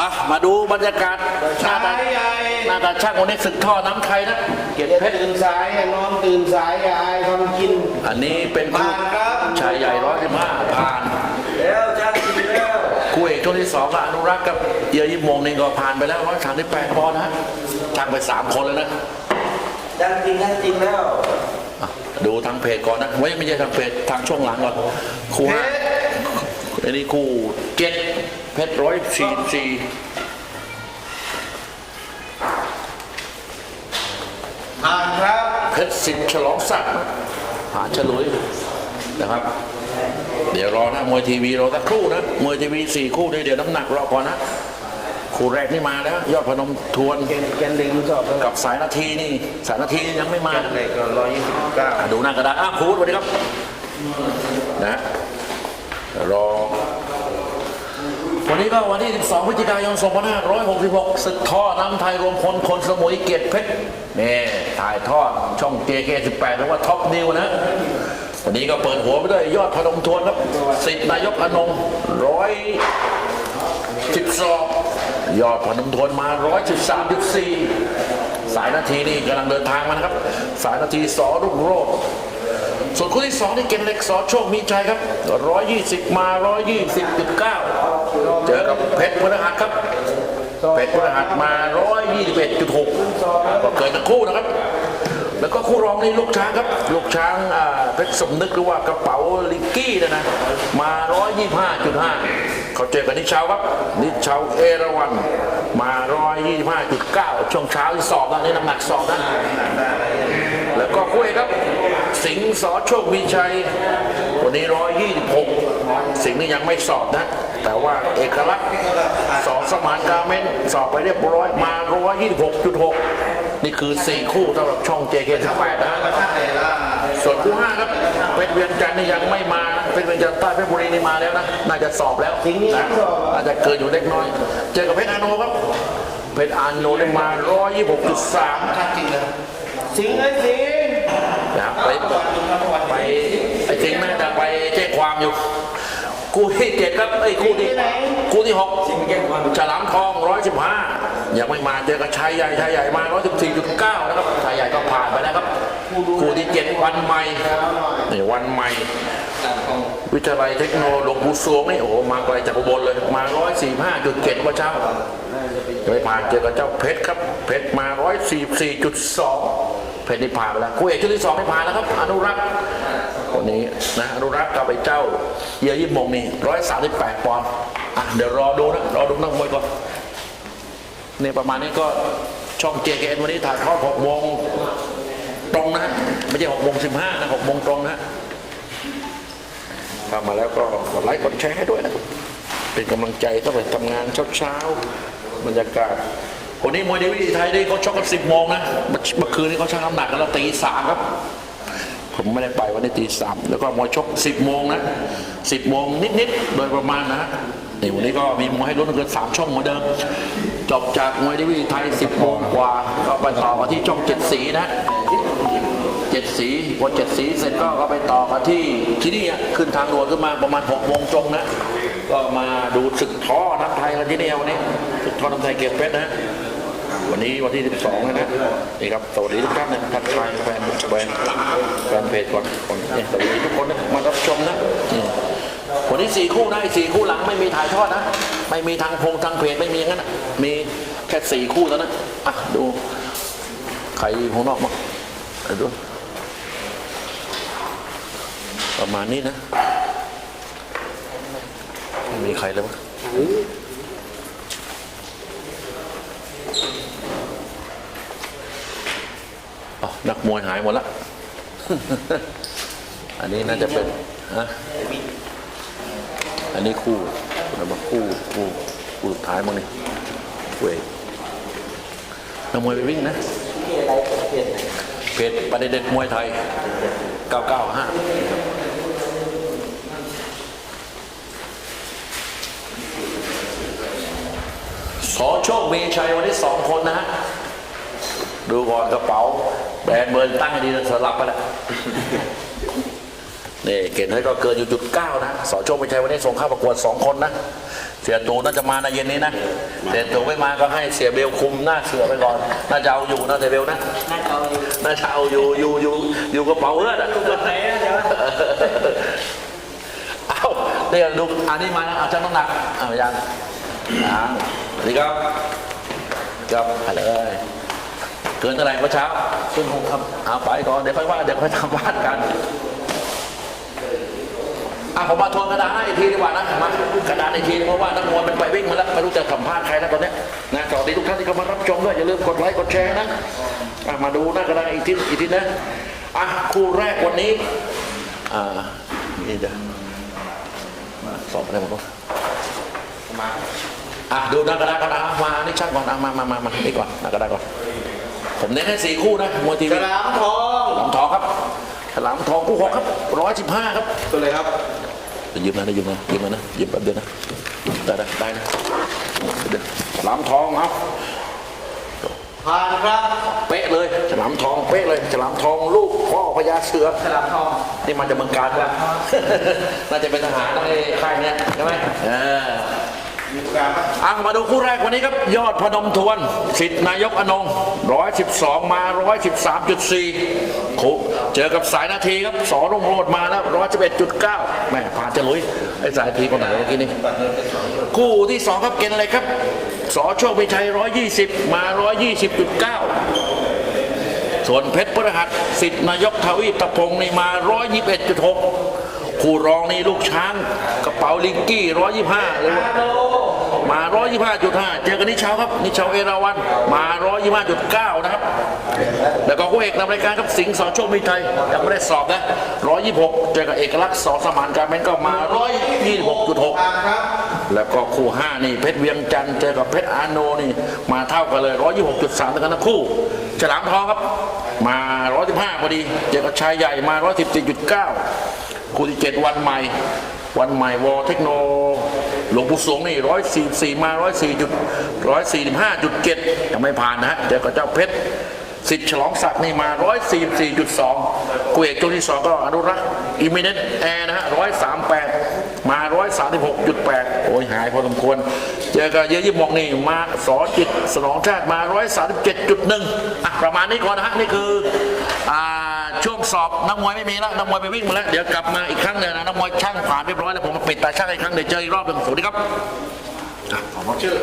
อะมาดูบรรยากาศหน้าตาสายใหญ่ หน้าตาช่างคนนี้ศึกท่อน้ำไทยนะเกียรติเพชรตื่นสายอย่านอนตื่นสายอย่าอายทำกิน อันนี้เป็นคู่ผ่านครับ ชายใหญ่ร้อยสิบห้าผ่านแล้วจ้างกินแล้วคู่เอกช่วงที่สองก็อนุรักษ์กับเยียยิมโมงนี่ก็ผ่านไปแล้วร้อยสามสิบแปดปอนด์นะฮะช่างไปสามคนเลยนะจ้างจริงจ้างจริงแล้วอะดูทางเพจก่อนนะไว้ไม่ใช่ทางเพจทางช่วงหลังก่อนคู่ห้าอันนี้คู่เจ็ด เพชรร้อยสี่สี่ผ่านครับเพชรสินฉลองศักดิ์หาฉลุยนะครับ เดี๋ยวรอนะมวยทีวีรอสักครู่นะมวยทีวีสี่คู่ด้วยเดี๋ยวน้ำหนักรอก่อนนะคู่แรกนี่มาแล้ว ยอดพนมทวนแกนแกนเด็กมันสอบแล้วกับสายนาทีนี่ สายนาทียังไม่มาแกนเด็กก็ร้อยยี่สิบเก้าอะดูหน้ากระดาษอ้าวครูสวัสดีครับนะรอ วั นนี้ก็วันที่ 12 พฤศจิกายน 2566ศึกท่อน้ำไทยรวมพลคนสมุยเกียรติเพชรนี่ถ่ายทอดช่อง JK18 แปลว่าท็อปนิวนะ วันนี้ก็เปิดหัวไปด้วยยอดพนมทวนครับสิทธินายกอนงร้อยสิบสองยอดพนมทวนมาร้อยสิบสามจุดสี่สายนาทีนี่กำลังเดินทางมานะครับ สายนาทีสอรุ่งโรจน์ส่วนคู่ที่สองนี่เกณฑ์เล็กสอโชคมีชัยครับ120มา120.9เเจอกับเพชรพฤหัสครับเพชรพฤหัสมา121.6ก็เกินทั้งคู่นะครับ แล้วก็คู่รองนี่ลูกช้างครับ ลูกช้างอ่าเพชรสมนึกหรือว่ากระเป๋าลิกกี้นยนะมา 125.5 เขาเจอกันนิชาวครับนิชาวเอราวันมา 125.9 ช่วงเช้าที่สอบนะนี่น้ำหนักสอบนะแล้วก็คู่เอกครับ สิงห์สอโชคมีชัยวันนี้ 126 สิงห์นี่ยังไม่สอบนะ แต่ว่าเอกลักษณ์สองสมานการเมนสอบไปเรียบร้อยมา126.6นี่คือ 4 คู่สำหรับช่อง JK18 นะส่วนคู่5ครับเป็นเวียงจันทร์นี่ยังไม่มานะเป็นเวียงจันทร์ใต้เพชรบุรีนี่มาแล้วนะน่าจะสอบแล้วนะอาจจะเกินอยู่เล็กน้อย เจอกับเพชรอาโนครับเพชรอาโนได้มา 126.3สิงห์ไอ้สิงห์นะครับไปไปไอ้สิงห์แม่แต่ไปแจ้งความอยู่ คู่ที่เจ็ดครับไอ้ยคู่ที่คู่ที่หกฉลามทองร้อยสิบห้ายังไม่มาเจอกับชายใหญ่ชายใหญ่มาร้อยสิบสี่จุดเก้านะครับชายใหญ่ก็ผ่านไปแล้วครับคู่ที่เจ็ดวันใหม่นี่วันใหม่วิทยาลัยเทคโนโลยีหลวงปู่สวงนี่โอ้โหมาไกลจากอุบลเลยมาร้อยสี่ห้าจุดเจ็ดเมื่อเช้าจะไปผ่านเจอกับเจ้าเพชรครับ เพชรมาร้อยสี่สี่จุดสองเพชรนี่ผ่านไปแล้วคู่เอกชุดที่สองไม่ผ่านแล้วครับอนุรักษ์ คนนี้นะอนุรักษ์กับไปเจ้าเยียยิมมงนี่ร้อยสามสิบแปดปอนด์อะเดี๋ยวรอดูนะรอดูนักมวยก่อนเนี่ยประมาณนี้ก็ช่องเจเวันนี้ถ่ายทอดหกโมงตรงนะไม่ใช่หกโมงสิบห้านะหกโมงตรงนะฮะเข้ามาแล้วก็กดไลค์กดแชร์ให้ด้วยนะเป็นกำลังใจต้องไปทำงานเช้าๆบรรยากาศวันนี้มวยเดวิดไทยได้เขาชกกันสิบโมงนะเมื่อเมื่อคืนนี้เขาชั่งน้ำหนักกันแล้วตีสามครับ ผมไม่ได้ไปวันนี้ตีสามแล้วก็มวยชกสิบโมงนะสิบโมงนิดๆโดยประมาณนะฮะนี่วันนี้ก็มีมวยให้ลุ้นเกินสามช่องเหมือนเดิม จบจากมวยเดวิดไทยสิบโมงกว่า ก็ไปต่อกันที่ช่องเจ็ดสีนะเจ็ดสีพอเจ็ดสีเสร็จก็ก็ไปต่อกันที่ที่นี่ขึ้นทางด่วนขึ้นมาประมาณหกโมงตรงนะก็มาดูศึกท่อน้ำไทยกันที่นี่วันนี้ศึกท่อน้ำไทยเกียรติเพชรนะ วันนี้วันที่ 12แล้วนะนี่ครับสวัสดีทุกท่านนะทักทายแฟนแฟนแฟนเพจก่อนนเนี่ยสวัสดีทุกคนนะมารับชมนะวันนี้สี่คู่นะไอ้สี่คู่หลังไม่มีถ่ายทอดนะ ไม่มีทางพงทางเพจไม่มีอย่างนั้นนะมีแค่สี่คู่แล้วนะอะดูใครหัวนอกมาเอาดูประมาณนี้นะ ไม่มีใครเลยวะอ๋ นักมวยหายหมดละ อันนี้น่าจะเป็นฮะอันนี้คู่แล้วมาคู่คู่คู่สุดท้ายมั้งนี่เว้ยนักมวยไปวิ่งนะเพจประเด็นเด็ดมวยไทย 995สอโชคมีชัยวันนี้สองคนนะฮะ ดูก่อนกระเป๋า แบรนด์เบินตั้งดีสลับไปแล้วนี่เกณฑ์ให้ก็เกินอยู่จุดเก้านะสอโชคมีชัยวันนี้ส่งเข้าประกวดสองคนนะเสียตูน่าจะมาในเย็นนี้นะเสียตูไม่มาก็ให้เสียเบลคุมหน้าเสือไปก่อน น่าจะเอาอยู่นะเสียเบลนะ น่าจะเอาอยู่น่าจะเอาอยู่อยู่อยู่อยู่กระเป๋าเลือดอะกดไหนนะเดี๋ยวเอาเดี๋ยวดูอันนี้มาเอาช่างน้ำหนักเอายังอ่าสวัสดีครับครับไปเลย เกินเท่าไหร่เมื่อเช้าคุณหงครับเอาไปก่อนเดี๋ยวค่อยว่าเดี๋ยวค่อยทำบ้านกันอะผมมาทวนกระดานให้อีกทีดีกว่านะมากระดานอีกทีเพราะว่านักมวยมันไปวิ่งมาแล้วไม่รู้จะสัมภาษณ์ใครแล้วตอนเนี้ยนะสวัสดีทุกท่านที่เข้ามารับชมด้วยอย่าลืมกดไลค์กดแชร์นะอะมาดูหน้ากระดานอีกทีอีกทีนะอะคู่แรกวันนี้อ่านี่เดี๋ยวมาสอบอะไรหมดวะมาอะดูหน้ากระดานก่อนอะมานี่ช่างก่อนอะมามามามานี่ก่อนหน้ากระดานก่อน ผมเน้นให้สี่คู่นะมวยทีฉวีลามทองฉลามทองครับฉลามทองคู่หกครับร้อยสิบห้าครับตัวเลยครับเดี๋ยวยืมนะเดี๋ยวยืมนะยืมมานะยืมแป๊บเดียวนะได้ได้ได้นะเดี๋ยวฉลามทองเอาผ่านครับเป๊ะเลยฉลามทองเป๊ะเลยฉลามทองลูกพ่อพญาเสือ ฉลามทอง นี่มาจากเมืองการครับ น่าจะเป็นทหารในค่ายเนี้ยใช่ไหมเออมีการ อะมาดูคู่แรกวันนี้ครับ ยอดพนมทวนสิทธินายกอนง112 มา 113.4คุเจอกับสายนาทีครับสอรุ่งโรดมาแล้ว111.9แม่ผ่านจะลุยไอ้สายนาทีคนไหนเมื่อกี้นี่คู่ที่สองครับเกณฑ์อะไรครับสอโชควิชัย 120 มา 120.9 ส่วนเพชรพฤหัสสิทธินายกทวีตะพงศ์นี่มา 121.6 คู่รองนี่ลูกช้าง กระเป๋าลิงกี้125เลยว่ามา125.5เจอกันนิชาวครับนิชาวเอราวันมา125.9นะครับแล้วก็คู่เอกนำรายการครับสิงห์สอโชคมีชัยยังไม่ได้สอบนะ126เจอกับเอกลักษณ์สอสมานการเมนก็มา126.6ผ่านครับแล้วก็คู่5นี่เพชรเวียงจันทร์เจอกับเพชรอาโนนี่มาเท่ากันเลย126.3ทั้งนั้นทั้งคู่ฉลามทองครับมา 115 พอดี เจอกับชายใหญ่มา 114.9 คู่ที่เจ็ดวันใหม่ วันใหม่วอเทคโนโหลวงปู่สงนี่ร้อยสี่สี่มาร้อยสี่จุดร้อยสี่ห้าจุดเจ็ดยังไม่ผ่านนะฮะเดี๋ยวก็เจ้าเพชรสิทธิ์ฉลองศักดิ์นี่มาร้อยสี่สี่จุดสองกุเอกช่วที่สองก็อนุรักษ์อิมเมเนตแอร์นะฮะร้อยสามแปด มา136.8โอ้ยหายพอสมควร เจอกับเยอะยิบมองนี่มาสอจิตสนองชาติมา137.1อะประมาณนี้ก่อนนะฮะนี่คืออ่าช่วงสอบนักมวยไม่มีแล้วนักมวยไปวิ่งหมดแล้ว เดี๋ยวกลับมาอีกครั้งหนึงนะนักมวยช่างผ่านเรียบร้อยแล้วผมมาปิดตาช่างอีกครั้งเดี๋ยวเจออีกรอบหนึ่งสวัสดีครับขอบคุณชื่อ